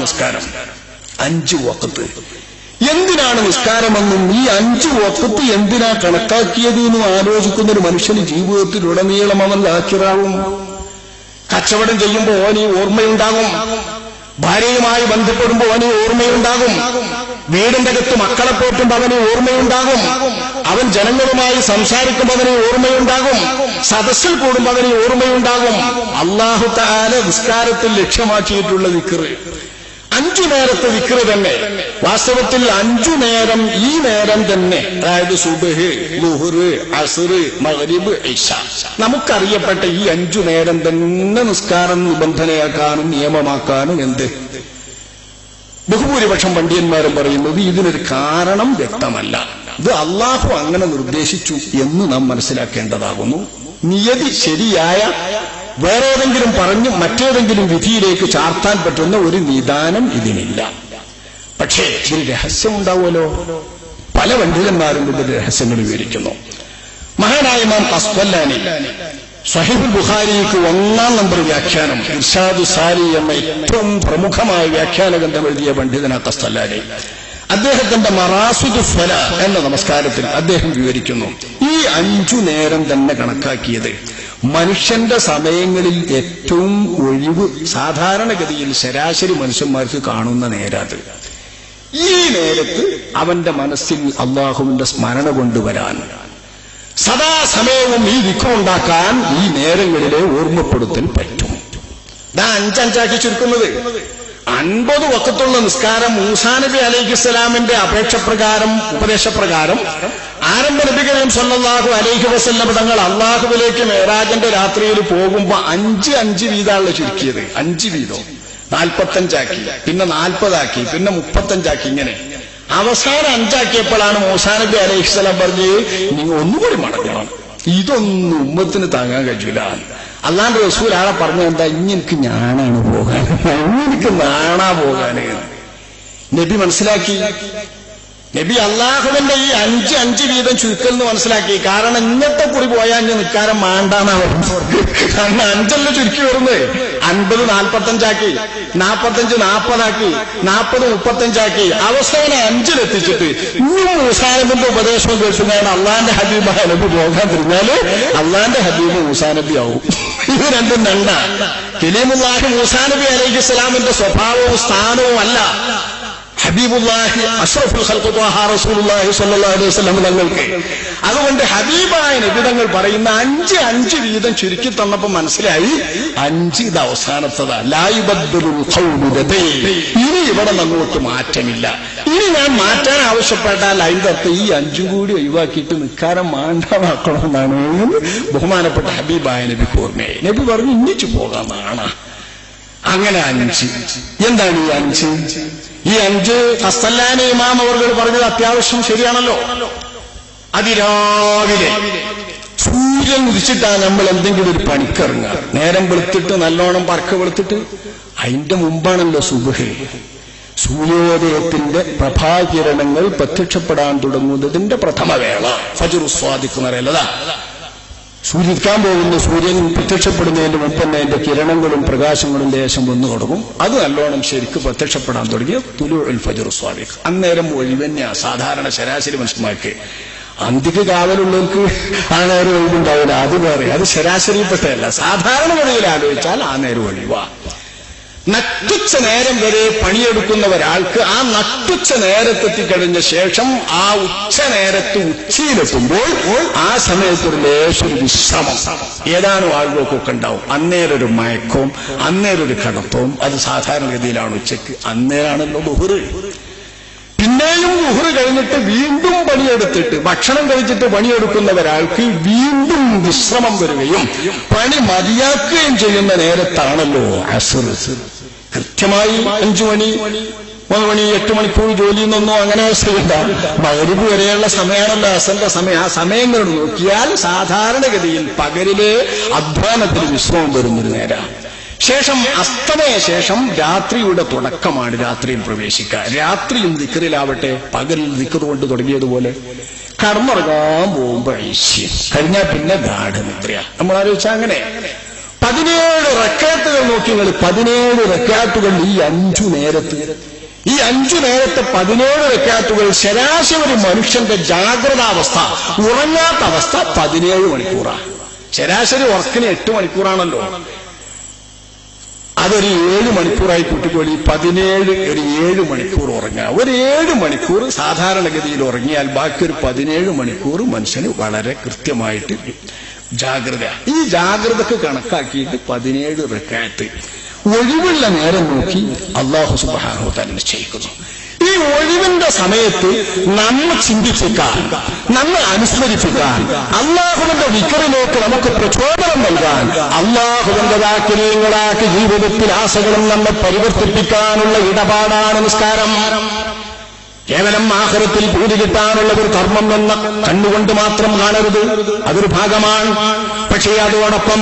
നിസ്കാരം? അഞ്ചു വക്കത്ത് എന്തിനാണ് നിസ്കാരമെന്നും ഈ അഞ്ചു വക്കത്ത് എന്തിനാ കണക്കാക്കിയത് എന്നും ആലോചിക്കുന്ന ഒരു മനുഷ്യന് ജീവിതത്തിലുടനീളം അവൻ ലാക്കിറാവും കച്ചവടം ചെയ്യുമ്പോൾ ഓനി ഓർമ്മയുണ്ടാകും. ഭാര്യയുമായി ബന്ധപ്പെടുമ്പോൾ അവന് ഓർമ്മയുണ്ടാകും. വീടിന്റെ അകത്ത് മക്കളെ പോറ്റുമ്പോൾ അവന് ഓർമ്മയുണ്ടാകും. അവൻ ജനങ്ങളുമായി സംസാരിക്കുമ്പോൾ അവന് ഓർമ്മയുണ്ടാകും. സദസ്സിൽ കൂടുമ്പോൾ അവന് ഓർമ്മയുണ്ടാകും. അള്ളാഹു താല നിസ്കാരത്തിൽ ലക്ഷ്യമാക്കിയിട്ടുള്ള വിക്റ് അഞ്ചു നേരത്തെ വിക്ര തന്നെ. വാസ്തവത്തിൽ അഞ്ചു നേരം ഈ നേരം തന്നെ. അതായത് സുബഹ് ലുഹുറ് അസുറ് മഹരിബ് ഇഷ. നമുക്കറിയപ്പെട്ട ഈ അഞ്ചു നേരം തന്നെ നിസ്കാരം നിബന്ധനയാക്കാനും നിയമമാക്കാനും എന്ത്? ബഹുഭൂരിപക്ഷം പണ്ഡിതന്മാരും പറയുന്നത് ഇതിനൊരു കാരണം വ്യക്തമല്ല. ഇത് അള്ളാഹു അങ്ങനെ നിർദ്ദേശിച്ചു എന്ന് നാം മനസ്സിലാക്കേണ്ടതാകുന്നു. നിയതി ശരിയായ വേറെ ഏതെങ്കിലും പറഞ്ഞ് മറ്റേതെങ്കിലും വിധിയിലേക്ക് ചാർത്താൻ പറ്റുന്ന ഒരു നിദാനം ഇതിനില്ല. പക്ഷേ ഇതിന് രഹസ്യം ഉണ്ടാവുമല്ലോ. പല പണ്ഡിതന്മാരും ഇതിന്റെ രഹസ്യങ്ങൾ വിവരിക്കുന്നു. മഹാനായ മാം അസ്വല്ലാനി സഹിബുൽ ബുഖാരിക്ക് ഒന്നാം നമ്പർ വ്യാഖ്യാനം ഇർഷാദ് സാരി എന്ന ഏറ്റവും പ്രമുഖമായ വ്യാഖ്യാന ഗ്രന്ഥം എഴുതിയ പണ്ഡിതനാ കസ്തല്ലാനി അദ്ദേഹത്തിന്റെ മറാസുദ് ഫല എന്ന നമസ്കാരത്തിൽ അദ്ദേഹം വിവരിക്കുന്നു. ഈ അഞ്ചു നേരം തന്നെ കണക്കാക്കിയത് മനുഷ്യന്റെ സമയങ്ങളിൽ ഏറ്റവും ഒഴിവ് സാധാരണഗതിയിൽ ശരാശരി മനുഷ്യന്മാർക്ക് കാണുന്ന നേരത്. ഈ നേരത്ത് അവന്റെ മനസ്സിൽ അള്ളാഹുവിന്റെ സ്മരണ കൊണ്ടുവരാൻ സദാസമയവും ഈ വിഖുണ്ടാക്കാൻ ഈ നേരങ്ങളിലെ ഓർമ്മപ്പെടുത്തൽ പറ്റും. ഇതാ അഞ്ചഞ്ചാക്കി ചുരുക്കുന്നത്. അൻപത് വക്കത്തുള്ള നിസ്കാരം മൂസാ നബി അലൈഹി സ്വലാമിന്റെ അപേക്ഷപ്രകാരം ഉപദേശപ്രകാരം ആരംഭ നബികരെയും സല്ലല്ലാഹു അലൈഹി വസല്ലം തങ്ങൾ അള്ളാഹുവിലേക്ക് മേറാജന്റെ രാത്രിയിൽ പോകുമ്പോ അഞ്ച് അഞ്ച് വീതാണല്ലോ ചുരുക്കിയത്. അഞ്ച് വീതം. നാൽപ്പത്തഞ്ചാക്കി. പിന്നെ നാൽപ്പതാക്കി. പിന്നെ മുപ്പത്തഞ്ചാക്കി ഇങ്ങനെ. അവസാനം അഞ്ചാക്കിയപ്പോഴാണ് മൂസാനബി നബി അലൈഹി സ്വലാം പറഞ്ഞ് നിങ്ങൾ ഒന്നുകൂടി മടങ്ങണം. ഇതൊന്നും ഉമ്മത്തിന് താങ്ങാൻ കഴിയൂല. അല്ലാണ്ട് റസൂൽ ആളെ പറഞ്ഞ എന്താ? എനിക്ക് ഞാനാണ് പോകാൻ. എനിക്ക് നാണാ പോകാന്. നബി മനസ്സിലാക്കി. നബി അള്ളാഹുവിന്റെ ഈ അഞ്ച് അഞ്ച് വീതം ചുരുക്കൽ എന്ന് മനസ്സിലാക്കി. കാരണം ഇന്നത്തെ കുറി പോയാൽ ഞാൻ നിൽക്കാരം മാണ്ടാന്നാ കാരണം അഞ്ചല്ല ചുരുക്കി വരുന്നത്. അൻപത് നാൽപ്പത്തഞ്ചാക്കി നാൽപ്പത്തഞ്ച് നാൽപ്പതാക്കി നാൽപ്പത് മുപ്പത്തഞ്ചാക്കി. അവസാനം അഞ്ചിലെത്തിച്ചിട്ട് ഇന്നും മൂസാനബിന്റെ ഉപദേശം കേൾക്കുന്നതാണ് അള്ളാന്റെ ഹബീബ് നബി പോകാൻ തിരിഞ്ഞാൽ അള്ളാന്റെ ഹബീബ് മൂസാനബി ആവും. ഇത് രണ്ടും രണ്ടാണ് കലീമുല്ലാഹി മൂസാനബി അലൈഹി സ്വലാമിന്റെ സ്വഭാവവും സ്ഥാനവും അല്ല. ഹബീബുല്ലാഹി അഷ്റഫുൽ റസൂലുള്ളാഹി സ്വല്ലല്ലാഹു അലൈഹി വസല്ലം തങ്ങൾക്ക്. അതുകൊണ്ട് ഹബീബായ നബിതങ്ങൾ പറയുന്ന അഞ്ച് അഞ്ച് വീതം ചുരുക്കി തന്നപ്പോൾ മനസ്സിലായി. അഞ്ച് ഇത് അവസാനത്തതാ. ലായുബദ്ദുൽ. ഇനി ഇവിടെ അങ്ങോട്ട് മാറ്റമില്ല. ഇനി ഞാൻ മാറ്റാൻ ആവശ്യപ്പെട്ടാൽ അതിന്റെ ഈ അഞ്ചും കൂടി ഒഴിവാക്കിയിട്ട് നിൽക്കാരം മാണ്ടാമാക്കണമെന്നാണ് ബഹുമാനപ്പെട്ട ഹബീബായ നബി ഓർമ്മയായി. നബി പറഞ്ഞു ഇന്നിച്ചു പോകാമെന്നാണ് അങ്ങനെ അഞ്ച്. എന്താണ് ഈ അഞ്ച്? ഈ അഞ്ച് കസ്തല്ലാനി ഇമാം അവർ പറഞ്ഞത് അത്യാവശ്യം ശരിയാണല്ലോ. അതിരാവിലെ സൂര്യൻ ഉദിച്ചിട്ടാണ് നമ്മൾ എന്തെങ്കിലും ഒരു പണിക്കിറങ്ങുക. നേരം വെളുത്തിട്ട് നല്ലോണം പറക്ക വെളുത്തിട്ട് അതിന്റെ മുമ്പാണല്ലോ സുബഹ്. സൂര്യോദയത്തിന്റെ പ്രഭാകിരണങ്ങൾ പ്രത്യക്ഷപ്പെടാൻ തുടങ്ങുന്നതിന്റെ പ്രഥമ വേള ഫജുർ സ്വാദിക്കുന്നറിയല്ലതാ സൂര്യക്കാൻ പോകുന്ന സൂര്യൻ പ്രത്യക്ഷപ്പെടുന്നതിന്റെ മുമ്പ് തന്നെ അതിന്റെ കിരണങ്ങളും പ്രകാശങ്ങളും ലേശം വന്നു തുടങ്ങും. അത് നല്ലോണം ശരിക്ക് പ്രത്യക്ഷപ്പെടാൻ തുടങ്ങിയ തുലു ഉൽ ഫജുർ സ്വാമി അന്നേരം ഒഴിവന്യ സാധാരണ ശരാശരി മനുഷ്യന്മാർക്ക്. അന്തിക്ക് കാവലുള്ളവർക്ക് ആ നേരം ഒഴിവുണ്ടാവില്ല അത് വേറെ. അത് ശരാശരിപ്പെട്ടതല്ല. സാധാരണ വഴിയിൽ ആലോചിച്ചാൽ ആ നേരം ഒഴിവാ. നട്ടുച്ച നേരം വരെ പണിയെടുക്കുന്ന ഒരാൾക്ക് ആ നട്ടുച്ച നേരത്തെത്തിക്കഴിഞ്ഞ ശേഷം ആ ഉച്ച നേരത്ത് ഉച്ചയിലെത്തുമ്പോൾ ആ സമയത്ത് ഒരു ലേശം വിശ്രമം. ഏതാനും ആളുകൾക്കൊക്കെ ഉണ്ടാവും? അന്നേരൊരു മയക്കവും അന്നേരൊരു കടത്തവും. അത് സാധാരണഗതിയിലാണ് ഉച്ചയ്ക്ക്. അന്നേരാണല്ലോ ബഹുറ് പിന്നെയും മുഹറ് കഴിഞ്ഞിട്ട് വീണ്ടും പണിയെടുത്തിട്ട് ഭക്ഷണം കഴിച്ചിട്ട് പണിയെടുക്കുന്ന ഒരാൾക്ക് വീണ്ടും വിശ്രമം വരികയും പണി മതിയാക്കുകയും ചെയ്യുന്ന നേരത്താണല്ലോ കൃത്യമായി അഞ്ചു മണി മൂന്ന് മണി എട്ട് മണിക്കൂർ ജോലി നിന്നോ അങ്ങനെ ചെയ്യണ്ട മകരിപ്പ് വരെയുള്ള സമയമാണല്ലോ അസന്റെ സമയം. ആ സമയങ്ങൾ നോക്കിയാൽ സാധാരണഗതിയിൽ പകലിലെ അധ്വാനത്തിന് വിശ്രമം വരുന്നൊരു നേരം ശേഷം അസ്തമയ ശേഷം രാത്രിയുടെ തുടക്കമാണ് രാത്രിയിൽ പ്രവേശിക്കുക രാത്രിയും ദിക്കറിലാവട്ടെ പകലിൽ ദിക്കറുകൊണ്ട് തുടങ്ങിയതുപോലെ കടന്നുറങ്ങാൻ പോകുമ്പോ ഐശ്യം കഴിഞ്ഞാൽ പിന്നെ ഗാഠനിദ്ര. നമ്മൾ ആലോചിച്ചാൽ അങ്ങനെ. പതിനേഴ് റക്കാത്തുകൾ നോക്കി നിങ്ങൾ പതിനേഴ് റക്കാത്തുകൾ ഈ അഞ്ചു നേരത്ത്. ഈ അഞ്ചു നേരത്തെ പതിനേഴ് റക്കാത്തുകൾ ശരാശരി മനുഷ്യന്റെ ജാഗ്രതാവസ്ഥ ഉറങ്ങാത്ത അവസ്ഥ പതിനേഴ് മണിക്കൂറാണ് ശരാശരി ഉറക്കിന് എട്ട് മണിക്കൂറാണല്ലോ. അതൊരു ഏഴ് മണിക്കൂറായി കുട്ടിക്കോളി പതിനേഴ് ഒരു ഏഴ് മണിക്കൂർ ഉറങ്ങുക ഒരു ഏഴ് മണിക്കൂർ സാധാരണഗതിയിൽ ഉറങ്ങിയാൽ ബാക്കി ഒരു പതിനേഴ് മണിക്കൂർ മനുഷ്യന് വളരെ കൃത്യമായിട്ട് ജാഗ്രത. ഈ ജാഗ്രതക്ക് കണക്കാക്കിയിട്ട് പതിനേഴ് റെക്കാറ്റ് ഒഴിവുള്ള നേരം നോക്കി അള്ളാഹു സുബാനോ തന്നെ നിശ്ചയിക്കുന്നു. ഈ ഒഴിവിന്റെ സമയത്ത് നമ്മ ചിന്തിപ്പിക്കാൻ നമ്മെ അനുസ്മരിപ്പിക്കാൻ അള്ളാഹുവിന്റെ വിക്കറിലേക്ക് നമുക്ക് പ്രചോദനം നൽകാൻ അള്ളാഹുവിന്റെ വാക്യങ്ങളാക്കി ജീവിതത്തിൽ ആശകളും നമ്മെ പരിവർത്തിപ്പിക്കാനുള്ള ഇടപാടാണ് നിസ്കാരം. കേവലം ആഹ്റത്തിൽ പൂതി കിട്ടാനുള്ള ഒരു കർമ്മം എന്ന കണ്ണുകൊണ്ട് മാത്രം കാണരുത്. അതൊരു ഭാഗമാണ്. പക്ഷേ അതോടൊപ്പം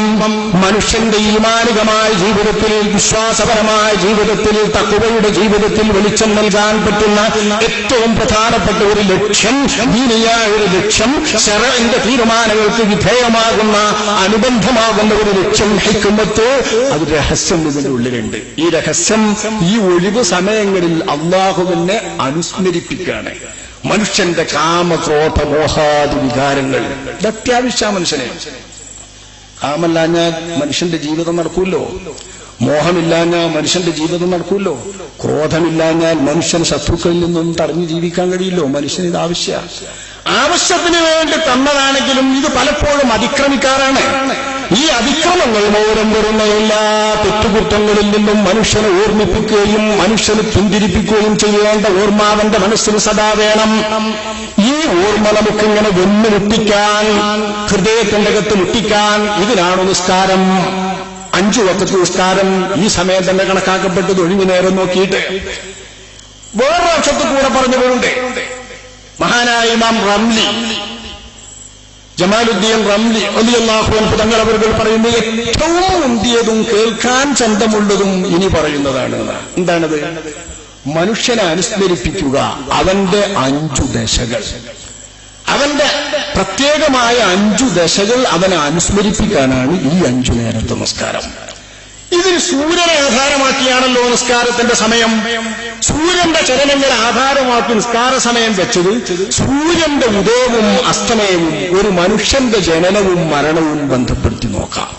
മനുഷ്യന്റെ ഈമാനികമായ ജീവിതത്തിൽ വിശ്വാസപരമായ ജീവിതത്തിൽ തക്കുവയുടെ ജീവിതത്തിൽ വെളിച്ചം നൽകാൻ പറ്റുന്ന ഏറ്റവും പ്രധാനപ്പെട്ട ഒരു ലക്ഷ്യം ദീനിയായ ഒരു ലക്ഷ്യം ശരന്റെ തീരുമാനങ്ങൾക്ക് വിധേയമാകുന്ന അനുബന്ധമാകുന്ന ഒരു ലക്ഷ്യം ഹിക്കുമ്പത്ത് അത് രഹസ്യം ഇതിന്റെ ഉള്ളിലുണ്ട്. ഈ രഹസ്യം ഈ ഒഴിവ് സമയങ്ങളിൽ അള്ളാഹുവിനെ അനുസ്മരിപ്പിക്കുകയാണ് മനുഷ്യന്റെ കാമക്രോധ മോഹാദി വികാരങ്ങൾ. ഇത് അത്യാവശ്യ മനുഷ്യനെ. കാമല്ലാഞ്ഞാൽ മനുഷ്യന്റെ ജീവിതം നടക്കൂല്ലോ. മോഹമില്ലാഞ്ഞാൽ മനുഷ്യന്റെ ജീവിതം നടക്കൂല്ലോ. ക്രോധമില്ലാഞ്ഞാൽ മനുഷ്യൻ ശത്രുക്കളിൽ നിന്നും തടഞ്ഞു ജീവിക്കാൻ കഴിയില്ലോ. മനുഷ്യന് ഇത് ആവശ്യ. ആവശ്യത്തിന് വേണ്ടി തന്നതാണെങ്കിലും ഇത് പലപ്പോഴും അതിക്രമിക്കാറാണ്. ഈ അതിക്രമങ്ങൾ മൂലം വരുന്ന എല്ലാ തെറ്റുകുറ്റങ്ങളിൽ നിന്നും മനുഷ്യനെ ഓർമ്മിപ്പിക്കുകയും മനുഷ്യനെ പിന്തിരിപ്പിക്കുകയും ചെയ്യേണ്ട ഓർമ്മ അവന്റെ മനസ്സിൽ സദാ വേണം. ഈ ഓർമ്മ നമുക്കിങ്ങനെ വെന്നുമുട്ടിക്കാൻ ഹൃദയത്തിന്റെ അകത്ത് മുട്ടിക്കാൻ ഇതിനാണ് നിസ്കാരം. അഞ്ചു വക്കത്ത് നിസ്കാരം ഈ സമയം തന്നെ കണക്കാക്കപ്പെട്ടത് ഒഴിഞ്ഞു നേരം നോക്കിയിട്ട്. വേറൊരു വർഷത്തു കൂടെ പറഞ്ഞു പറഞ്ഞവരുണ്ട് മഹാനായ ഇമാം റംലി ജമാലുദ്ദീൻ റംലി അലിയല്ലാഹുവൻ തങ്ങൾ അവർ പറയുന്നത് ഏറ്റവും മുന്തിയതും കേൾക്കാൻ ചന്തമുള്ളതും ഇനി പറയുന്നതാണ്. എന്താണത്? മനുഷ്യനെ അനുസ്മരിപ്പിക്കുക അവന്റെ അഞ്ചു ദശകൾ. അവന്റെ പ്രത്യേകമായ അഞ്ചു ദശകൾ അവനെ അനുസ്മരിപ്പിക്കാനാണ് ഈ അഞ്ചു നേരത്തെ നമസ്കാരം ഇതിന് സൂര്യനെ ആധാരമാക്കിയാണല്ലോ നമസ്കാരത്തിന്റെ സമയം. സൂര്യന്റെ ചലനങ്ങളെ ആധാരമാക്കി നിസ്കാര സമയം വെച്ചത് സൂര്യന്റെ ഉദയവും അസ്തമയവും ഒരു മനുഷ്യന്റെ ജനനവും മരണവും ബന്ധപ്പെടുത്തി നോക്കാം.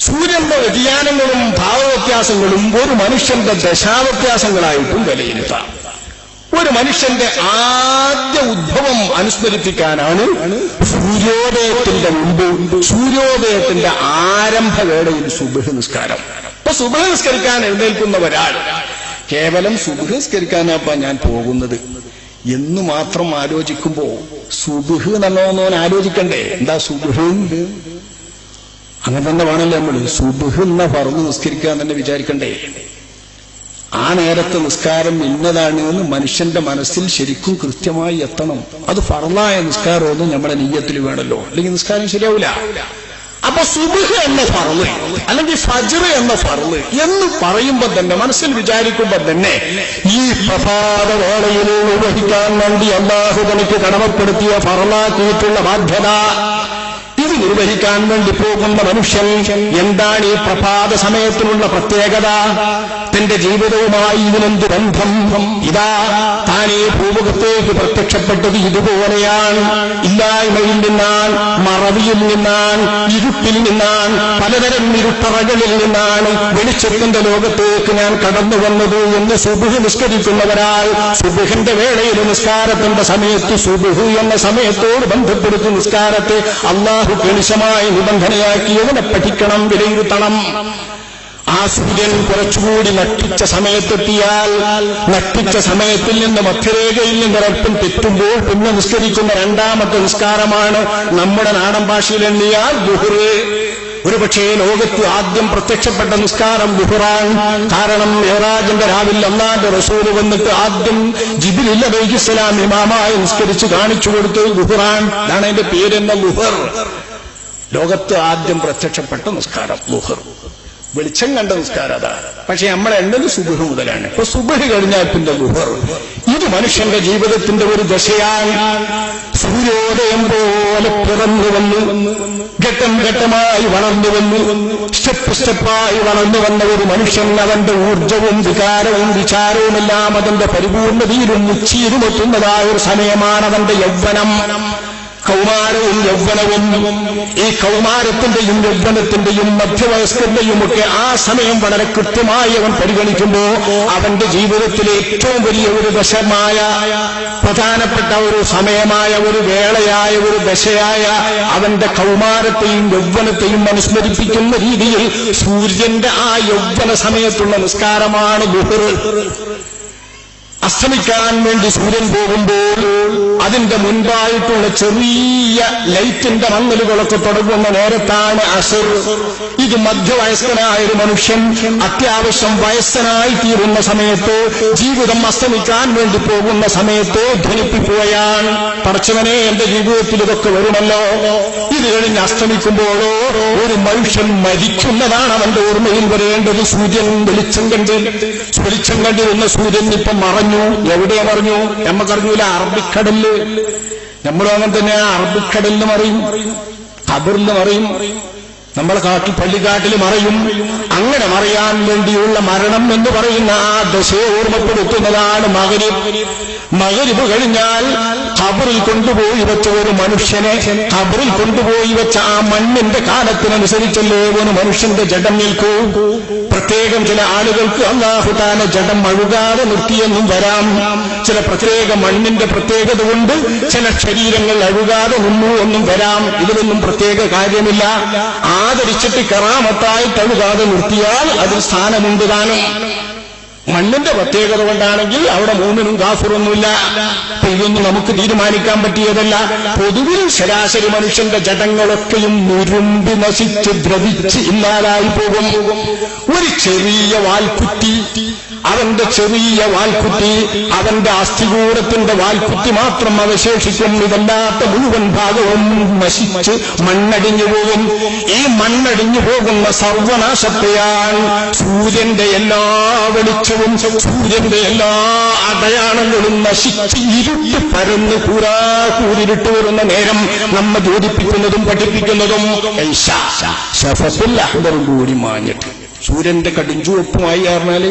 സൂര്യന്റെ വ്യതിയാനങ്ങളും ഭാവവ്യത്യാസങ്ങളും ഒരു മനുഷ്യന്റെ ദശാവ്യത്യാസങ്ങളായിട്ടും വിലയിരുത്താം. ഒരു മനുഷ്യന്റെ ആദ്യ ഉദ്ഭവം അനുസ്മരിപ്പിക്കാനാണ് സൂര്യോദയത്തിന്റെ മുമ്പ് സൂര്യോദയത്തിന്റെ ആരംഭവേളയിൽ സുബഹ നിസ്കാരം. ഇപ്പൊ സുബഹ നിസ്കരിക്കാൻ എഴുന്നേൽക്കുന്ന ഒരാൾ കേവലം സുബഹ നിസ്കരിക്കാനാപ്പ ഞാൻ പോകുന്നത്. എന്ന് മാത്രം ആലോചിക്കുമ്പോ സുബഹ് നല്ലോന്നോൻ ആലോചിക്കണ്ടേ? എന്താ സുബഹ്? അങ്ങനെ തന്നെ വേണമല്ലോ നമ്മൾ സുബഹ് എന്ന പറഞ്ഞു നിസ്കരിക്കാൻ തന്നെ വിചാരിക്കണ്ടേ? ആ നേരത്തെ നിസ്കാരം ഇന്നതാണ് എന്ന് മനുഷ്യന്റെ മനസ്സിൽ ശരിക്കും കൃത്യമായി എത്തണം. അത് ഫറലായ നിസ്കാരമൊന്നും നമ്മുടെ നീയത്തിൽ വേണമല്ലോ അല്ലെങ്കിൽ നിസ്കാരം ശരിയാവില്ല അപ്പൊ സുബുഹ് എന്ന ഫറൽ അല്ലെങ്കിൽ ഫജർ എന്ന ഫറൽ എന്ന് പറയുമ്പോൾ തന്നെ മനസ്സിൽ വിചാരിക്കുമ്പോൾ തന്നെ ഈ പ്രഭാത വേളയിൽ നിർവഹിക്കാൻ വേണ്ടി അള്ളാഹു തനിക്ക് കടമപ്പെടുത്തിയ ഫറലാക്കിയിട്ടുള്ള ബാധ്യത. ഇത് നിർവഹിക്കാൻ വേണ്ടി പോകുന്ന മനുഷ്യൻ എന്താണ് ഈ പ്രഭാത സമയത്തിനുള്ള പ്രത്യേകത? തന്റെ ജീവിതവുമായി ഇതിനെന്ത് ബന്ധം? ഇതാ താനേ ഭൂമുഖത്തേക്ക് പ്രത്യക്ഷപ്പെട്ടത് ഇതുപോലെയാണ്. ഇല്ലായ്മയിൽ നിന്നാണ് മറവിയിൽ നിന്നാണ് ഇരുട്ടിൽ നിന്നാണ് പലതരം ഇരുട്ടറകളിൽ നിന്നാണ് വെളിച്ചത്തിന്റെ ലോകത്തേക്ക് ഞാൻ കടന്നു വന്നത് എന്ന് സുബുഹ് നിസ്കരിക്കുന്നവരാൽ സുബുഹിന്റെ വേളയിൽ നിസ്കാരത്തിന്റെ സമയത്ത് സുബുഹ് എന്ന സമയത്തോട് ബന്ധപ്പെടുത്തി നിസ്കാരത്തെ അള്ളാഹു കണിശമായി നിബന്ധനയാക്കിയതിനെ പഠിക്കണം വിലയിരുത്തണം. ആ സൂര്യൻ കുറച്ചുകൂടി നട്ടിച്ച സമയത്തെത്തിയാൽ നട്ടിച്ച സമയത്തിൽ നിന്ന് മധ്യരേഖയിൽ നിന്ന് ഒരൽപ്പം തെറ്റുമ്പോൾ പിന്നെ നിസ്കരിക്കുന്ന രണ്ടാമത്തെ നിസ്കാരമാണ് നമ്മുടെ നാടൻ ഭാഷയിൽ എണ്ണിയാൽ ബുഹുറ് ഒരുപക്ഷേ ലോകത്ത് ആദ്യം പ്രത്യക്ഷപ്പെട്ട നിസ്കാരം ബുഹുറാൻ കാരണം മേറാജിന്റെ രാവിലെ അള്ളാന്റെ റസൂൽ വന്നിട്ട് ആദ്യം ജിബിലില്ല ബൈഖിസ്ലാം ഇമാമായി നിസ്കരിച്ച് കാണിച്ചു കൊടുത്തു ബുഹുറാൻ ഇതാണ് അതിന്റെ പേരെന്ന ഗുഹർ ലോകത്ത് ആദ്യം പ്രത്യക്ഷപ്പെട്ട നിസ്കാരം ബുഹർ വെളിച്ചം കണ്ട നിസ്കാരം അതാണ് പക്ഷെ നമ്മളെ എണ്ണത് സുബഹ് മുതലാണ്. ഇപ്പൊ സുബഹ് കഴിഞ്ഞാൽ പിന്നെ ഗുഹർ ഇത് മനുഷ്യന്റെ ജീവിതത്തിന്റെ ഒരു ദശയാണ്. സൂര്യോദയം പോലെ പിറന്നു വന്നു. ഘട്ടം ഘട്ടമായി വളർന്നു വന്നു. സ്റ്റെപ്പ് സ്റ്റെപ്പായി വളർന്നു വന്ന ഒരു മനുഷ്യൻ അവന്റെ ഊർജവും വികാരവും വിചാരവുമെല്ലാം അതിന്റെ പരിപൂർണതയിലും ഉച്ചയിലും എത്തുന്നതായ ഒരു സമയമാണ് അവന്റെ യൗവനം. കൗമാരവും യൗവനവും ഈ കൗമാരത്തിന്റെയും യൗവനത്തിന്റെയും മധ്യവയസ്കന്റെയും ഒക്കെ ആ സമയം വളരെ കൃത്യമായി അവൻ പരിഗണിക്കുമ്പോ അവന്റെ ജീവിതത്തിലെ ഏറ്റവും വലിയ ഒരു ദശമായ പ്രധാനപ്പെട്ട ഒരു സമയമായ ഒരു വേളയായ ഒരു ദശയായ അവന്റെ കൗമാരത്തെയും യൗവനത്തെയും അനുസ്മരിപ്പിക്കുന്ന രീതിയിൽ സൂര്യന്റെ ആ യൗവന സമയത്തുള്ള നിസ്കാരമാണ് ബുഹർ അസ്തമിക്കാൻ വേണ്ടി സൂര്യൻ പോകുമ്പോൾ അതിന്റെ മുൻപായിട്ടുള്ള ചെറിയ ലൈറ്റിന്റെ മങ്ങലുകളൊക്കെ തുടങ്ങുന്ന നേരത്താണ് അസുർ. ഇത് മധ്യവയസ്കനായ ഒരു മനുഷ്യൻ അത്യാവശ്യം വയസ്സനായി തീരുന്ന സമയത്ത് ജീവിതം അസ്തമിക്കാൻ വേണ്ടി പോകുന്ന സമയത്ത് ധ്വനിപ്പിക്കുകയാണ്. പറച്ചവനെ എന്റെ ജീവിതത്തിൽ ഇതൊക്കെ വരുമല്ലോ. ഇത് കഴിഞ്ഞ് അസ്തമിക്കുമ്പോഴോ ഒരു മനുഷ്യൻ മരിക്കുന്നതാണ് അവന്റെ ഓർമ്മയിൽ വരേണ്ടത്. സൂര്യൻ വെളിച്ചം കണ്ട് വെളിച്ചം കണ്ടിരുന്ന സൂര്യൻ ഇപ്പം മറഞ്ഞു എവിടെയാ പറഞ്ഞു? നമ്മക്കറിഞ്ഞൂല അറബിക്കടലിൽ. നമ്മളും അങ്ങനെ തന്നെ അറബിക്കടലിൽ മറിയും ഖബറിൽ മറിയും നമ്മളെ കാട്ടിൽ പള്ളിക്കാട്ടിൽ മറയും. അങ്ങനെ മറിയാൻ വേണ്ടിയുള്ള മരണം എന്ന് പറയുന്ന ആ ദശയെ ഓർമ്മപ്പെടുത്തുന്നതാണ് മകരിബ്. മകരിബ് കഴിഞ്ഞാൽ ഖബറിൽ കൊണ്ടുപോയി വെച്ച ഒരു മനുഷ്യനെ ഖബറിൽ കൊണ്ടുപോയി വെച്ച ആ മണ്ണിന്റെ കാലത്തിനനുസരിച്ചല്ലേ ഒരു മനുഷ്യന്റെ ജഡം നിൽക്കൂ? പ്രത്യേകം ചില ആളുകൾക്ക് അള്ളാഹുദാന ജഡം അഴുകാതെ നിർത്തിയെന്നും വരാം. ചില പ്രത്യേക മണ്ണിന്റെ പ്രത്യേകത കൊണ്ട് ചില ശരീരങ്ങൾ അഴുകാതെ നിന്നു എന്നും വരാം. ഇതിലൊന്നും പ്രത്യേക കാര്യമില്ല. ആദരിച്ചിട്ട് കറാമത്തായി തഴുകാതെ നിർത്തിയാൽ അതിൽ സ്ഥാനമുണ്ട് താനും. മണ്ണിന്റെ പ്രത്യേകത കൊണ്ടാണെങ്കിൽ അവിടെ മൂന്നിനും കാഫുറൊന്നുമില്ല. ഇതൊന്നും നമുക്ക് തീരുമാനിക്കാൻ പറ്റിയതല്ല. പൊതുവിൽ ശരാശരി മനുഷ്യന്റെ ജടങ്ങളൊക്കെയും നുരുമ്പി നശിച്ച് ദ്രവിച്ച് ഇല്ലാതായി പോകും. ഒരു ചെറിയ വാൽക്കുറ്റി അവന്റെ ചെറിയ വാൽക്കുറ്റി അവന്റെ അസ്ഥികൂടത്തിന്റെ വാൽക്കുറ്റി മാത്രം അവശേഷിക്കും. ഇതല്ലാത്ത മുഴുവൻ ഭാഗവും നശിച്ച് മണ്ണടിഞ്ഞു പോകും. ഈ മണ്ണടിഞ്ഞു പോകുന്ന സർവനാശത്തെയാണ് സൂര്യന്റെ എല്ലാ വെളിച്ചവും സൂര്യന്റെ എല്ലാ അടയാളങ്ങളും നശിച്ച് ഇരുട്ട് പരന്ന് കൂരാ കൂരിരുട്ട് വരുന്ന നേരം നമ്മ ജ്യോതിപ്പിക്കുന്നതും പഠിപ്പിക്കുന്നതും കൂടി മാഞ്ഞിട്ട്. സൂര്യന്റെ കടിഞ്ചുവപ്പുമായി കാരണാൽ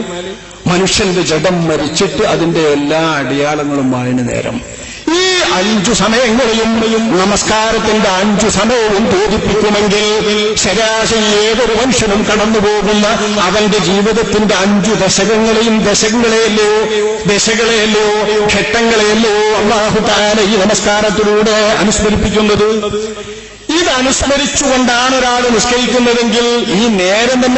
മനുഷ്യന്റെ ജഡം മരിച്ചിട്ട് അതിന്റെ എല്ലാ അടയാളങ്ങളും മാറിന് നേരം. അഞ്ചു സമയങ്ങളെയും നമസ്കാരത്തിന്റെ അഞ്ചു സമയവും തോതിപ്പിക്കുമെങ്കിൽ ശരാശരി ഏതൊരു മനുഷ്യനും കടന്നുപോകുന്ന അവന്റെ ജീവിതത്തിന്റെ അഞ്ചു ദശകങ്ങളെയും ദശകങ്ങളെയല്ലോ ദശകളെയല്ലോ ഘട്ടങ്ങളെയല്ലോ അള്ളാഹുതാല ഈ നമസ്കാരത്തിലൂടെ അനുസ്മരിപ്പിക്കുന്നത്. ഇത് അനുസ്മരിച്ചുകൊണ്ടാണ് ഒരാൾ നിസ്കരിക്കുന്നതെങ്കിൽ ഈ നേരം തന്നെ